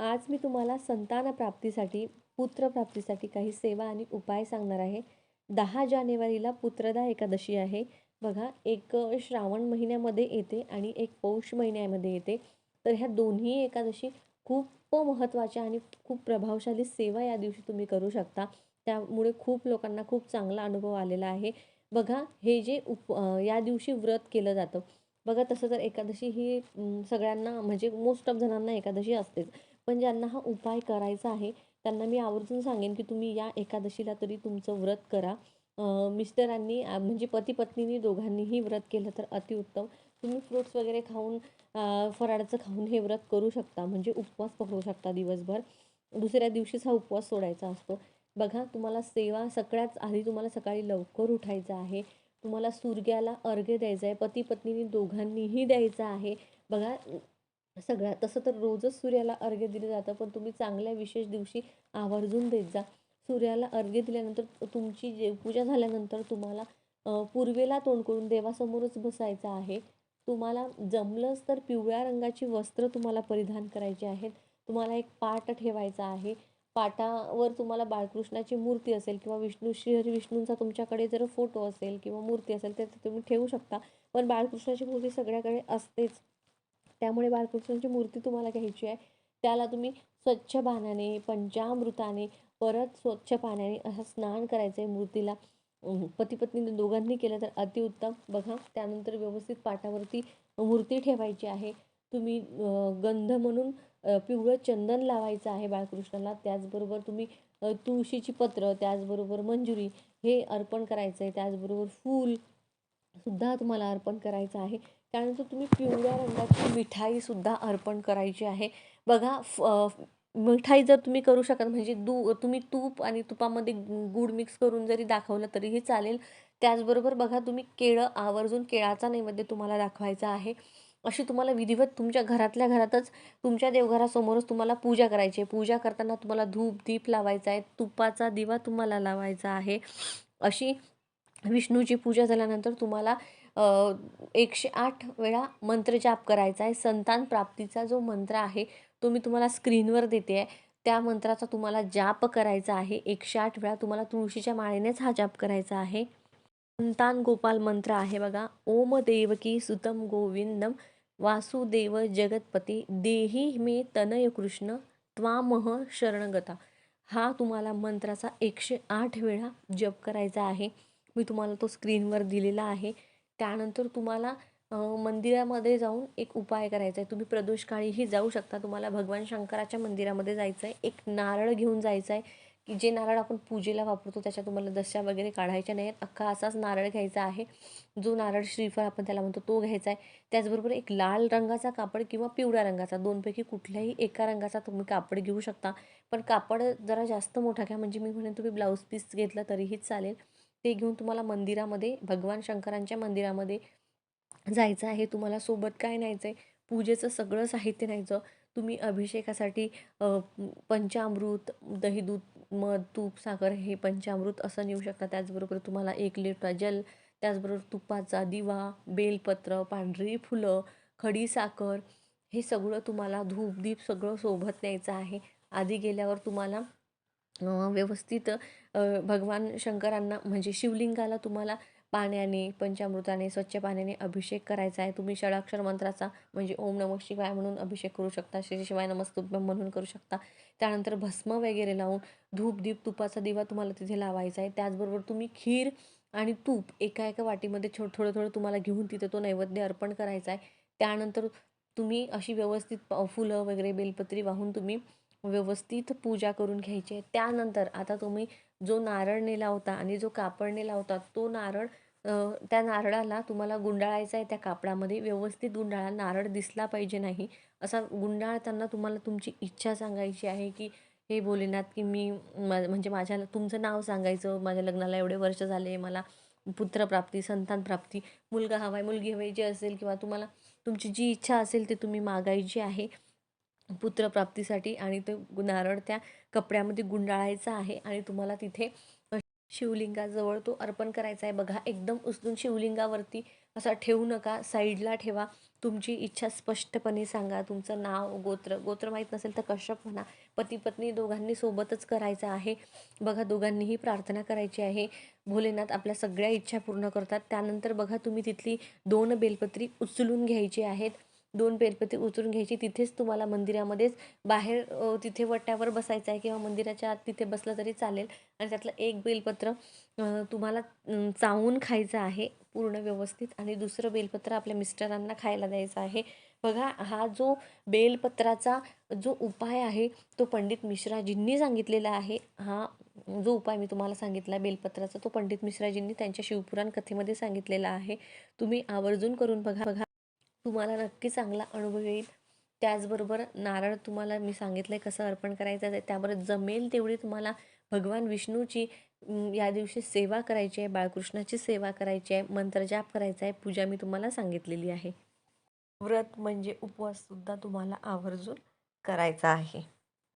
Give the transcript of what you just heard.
आज मी तुम्हाला संतान प्राप्तीसाठी पुत्रप्राप्तीसाठी काही सेवा आणि उपाय सांगणार आहे. दहा जानेवारीला पुत्रदा एकादशी आहे. बघा एक श्रावण महिन्यामध्ये येते आणि एक पौष महिन्यामध्ये येते. तर ह्या दोन्ही एकादशी खूप महत्त्वाच्या आणि खूप प्रभावशाली सेवा या दिवशी तुम्ही करू शकता. त्यामुळे खूप लोकांना खूप चांगला अनुभव आलेला आहे. बघा हे जे उप या दिवशी व्रत केलं जातं. बघा तसं तर एकादशी ही सगळ्यांना म्हणजे मोस्ट ऑफ जणांना एकादशी असतेच. पण ज्यांना हा उपाय करायचा आहे त्यांना मी आवर्जून सांगेन की तुम्ही या एकादशीला तरी तुमचं व्रत करा. मिस्टरांनी म्हणजे पती पत्नीनी दोघांनीही व्रत केलं तर अतिउत्तम. तुम्ही फ्रूट्स वगैरे खाऊन फराळाचं खाऊन हे व्रत करू शकता म्हणजे उपवास पकडू शकता दिवसभर. दुसऱ्या दिवशीच हा उपवास सोडायचा असतो. बघा तुम्हाला सेवा सगळ्यात आधी तुम्हाला सकाळी लवकर उठायचं आहे. तुम्हाला सूर्याला अर्घ्य द्यायचं आहे. पती पत्नीनी दोघांनीही द्यायचं आहे. बघा सगळ्या तसं तर रोजच सूर्याला अर्घ्य दिलं जातं पण तुम्ही चांगल्या विशेष दिवशी आवर्जून देत जा. सूर्याला अर्घ्य दिल्यानंतर तुमची जे पूजा झाल्यानंतर तुम्हाला पूर्वेला तोंड करून देवासमोरच बसायचं आहे. तुम्हाला जमलंच तर पिवळ्या रंगाची वस्त्र तुम्हाला परिधान करायची आहेत. तुम्हाला एक पाट ठेवायचा आहे. पाटावर तुम्हाला बाळकृष्णाची मूर्ती असेल किंवा विष्णू श्रीहरी विष्णूंचा तुमच्याकडे जर फोटो असेल किंवा मूर्ती असेल तर तुम्ही ठेवू शकता. पण बाळकृष्णाची मूर्ती सगळ्याकडे असतेच. त्यामुळे बाळकृष्णांची मूर्ती तुम्हाला घ्यायची आहे. त्याला तुम्ही स्वच्छ पाण्याने पंचामृताने परत स्वच्छ पाण्याने असं स्नान करायचं आहे मूर्तीला. पती पत्नी दोघांनी केलं तर अतिउत्तम. बघा त्यानंतर व्यवस्थित पाटावरती मूर्ती ठेवायची आहे. तुम्ही गंध म्हणून पिवळं चंदन लावायचं आहे बाळकृष्णाला त्याचबरोबर तुम्ही तुळशीची पत्र त्याचबरोबर मंजुरी हे अर्पण करायचं आहे त्याचबरोबर फूल सुद्धा तुम्हाला अर्पण करायचं आहे. त्यानंतर तुम्ही पिवळ्या रंगाची मिठाईसुद्धा अर्पण करायची आहे. बघा फ मिठाई जर तुम्ही करू शकत म्हणजे दू तुम्ही तूप आणि तुपामध्ये गूळ मिक्स करून जरी दाखवलं तरीही चालेल. त्याचबरोबर बघा तुम्ही केळं आवर्जून केळाचा नैवेद्य तुम्हाला दाखवायचा आहे. अशी तुम्हाला विधिवत तुमच्या घरातल्या घरातच तुमच्या देवघरासमोरच तुम्हाला पूजा करायची आहे. पूजा करताना तुम्हाला धूप दीप लावायचा आहे. तुपाचा दिवा तुम्हाला लावायचा आहे. अशी विष्णूची पूजा झाल्यानंतर तुम्हाला एकशे आठ वेळा मंत्र जाप करायचा आहे. संतान प्राप्तीचा जो मंत्र आहे तो मी तुम्हाला स्क्रीनवर देते आहे. त्या मंत्राचा तुम्हाला जाप करायचा आहे. एकशे आठ वेळा तुम्हाला तुळशीच्या माळेनेच हा जाप करायचा आहे. संतान गोपाल मंत्र आहे बघा. ओम देवकी सुतम गोविंदम वासुदेव जगतपती. देही मे तनय कृष्ण. त्वामह शरणगता. हा तुम्हाला मंत्राचा एकशे आठ वेळा जप करायचा आहे. मी तुम्हाला तो स्क्रीनवर दिलेला आहे. त्यानंतर तुम्हाला मंदिरामध्ये जाऊन एक उपाय करायचा आहे तुम्ही प्रदोषकाळीही जाऊ शकता. तुम्हाला भगवान शंकराच्या मंदिरामध्ये जायचं आहे एक नारळ घेऊन जायचं आहे की जे नारळ आपण पूजेला वापरतो त्याच्या तुम्हाला दशा वगैरे काढायच्या नाही आहेत अख्खा असाच नारळ घ्यायचा आहे. जो नारळ श्रीफळ आपण त्याला म्हणतो तो घ्यायचा आहे त्याचबरोबर एक लाल रंगाचा कापड किंवा पिवळ्या रंगाचा दोनपैकी कुठल्याही एका रंगाचा तुम्ही कापड घेऊ शकता. पण कापड जरा जास्त मोठा घ्या. म्हणजे मी म्हणेन तुम्ही ब्लाऊज पीस घेतलं तरीही चालेल. ते घेऊन तुम्हाला मंदिरामध्ये भगवान शंकरांच्या मंदिरामध्ये जायचं आहे. तुम्हाला सोबत काय न्यायचं आहे पूजेचं सगळं साहित्य न्यायचं. तुम्ही अभिषेकासाठी पंचामृत दही दूध मध तूप साखर हे पंचामृत असं नेऊ शकता. त्याचबरोबर तुम्हाला एक लिटर जल त्याचबरोबर तुपाचा दिवा बेलपत्र पांढरी फुलं खडी साखर हे सगळं तुम्हाला धूप दीप सगळं सोबत न्यायचं आहे. आधी गेल्यावर तुम्हाला व्यवस्थित भगवान शंकरांना म्हणजे शिवलिंगाला तुम्हाला पाण्याने पंचामृताने स्वच्छ पाण्याने अभिषेक करायचा आहे. तुम्ही षडाक्षर मंत्राचा म्हणजे ओम नमः शिवाय म्हणून अभिषेक करू शकता श्री शिवाय नमस्तुभ्यम म्हणून करू शकता. त्यानंतर भस्म वगैरे लावून धूप दीप तुपाचा दिवा तुम्हाला तिथे लावायचा आहे. त्याचबरोबर तुम्ही खीर आणि तूप एका एका वाटीमध्ये छो थोडं थोडं तुम्हाला घेऊन तिथे तो नैवेद्य अर्पण करायचा आहे. त्यानंतर तुम्ही अशी व्यवस्थित फुलं वगैरे बेलपत्री वाहून तुम्ही व्यवस्थित पूजा करून घ्यायची आहे. त्यानंतर आता तुम्ही जो नारळ नेला होता आणि जो कापड नेला होता तो नारळ त्या नारळाला तुम्हाला गुंडाळायचा आहे त्या कापडामध्ये. व्यवस्थित गुंडाळा. नारळ दिसला पाहिजे नाही. असा गुंडाळताना तुम्हाला तुमची इच्छा सांगायची आहे की हे भोलेनाथ की मी म्हणजे माझ्या तुमचं नाव सांगायचं. माझ्या लग्नाला एवढे वर्ष झाले. मला पुत्रप्राप्ती संतानप्राप्ती मुलगा हवा आहे मुलगी हवी जे असेल किंवा तुम्हाला तुमची जी इच्छा असेल ते तुम्ही मागायची आहे. पुत्रप्राप्तीसाठी आणि ते नारळ त्या कपड्यामध्ये गुंडाळायचा आहे आणि तुम्हाला तिथे शिवलिंगाजवळ तो अर्पण करायचा आहे. बघा एकदम उचलून शिवलिंगावरती असा ठेवू नका. साईडला ठेवा. तुमची इच्छा स्पष्टपणे सांगा. तुमचं नाव गोत्र गोत्र माहीत नसेल तर कश्यप म्हणा. पती पत्नी दोघांनी सोबतच करायचं आहे. बघा दोघांनीही प्रार्थना करायची आहे. भोलेनाथ आपल्या सगळ्या इच्छा पूर्ण करतात. त्यानंतर बघा तुम्ही तिथली दोन बेलपत्री उचलून घ्यायची आहेत. दोन बेलपती उचलून घ्यायची. तिथेच तुम्हाला मंदिरामध्येच बाहेर तिथे वट्यावर बसायचं आहे किंवा मंदिराच्या आत तिथे बसलं तरी चालेल. आणि त्यातलं एक बेलपत्र तुम्हाला चावून खायचं आहे पूर्ण व्यवस्थित आणि दुसरं बेलपत्र आपल्या मिस्टरांना खायला द्यायचं आहे. बघा हा जो बेलपत्राचा जो उपाय आहे तो पंडित मिश्राजींनी सांगितलेला आहे. हा जो उपाय मी तुम्हाला सांगितला बेलपत्राचा तो पंडित मिश्राजींनी त्यांच्या शिवपुराण कथेमध्ये सांगितलेला आहे. तुम्ही आवर्जून करून बघा बघा. तुम्हाला नक्की चांगला अनुभव येईल. त्याचबरोबर नारळ तुम्हाला मी सांगितलं आहे कसं अर्पण करायचं आहे त्याबरोबर जमेल तेवढी तुम्हाला भगवान विष्णूची या दिवशी सेवा करायची आहे बाळकृष्णाची सेवा करायची आहे मंत्रजाप करायचा आहे पूजा मी तुम्हाला सांगितलेली आहे. व्रत म्हणजे उपवाससुद्धा तुम्हाला आवर्जून करायचा आहे.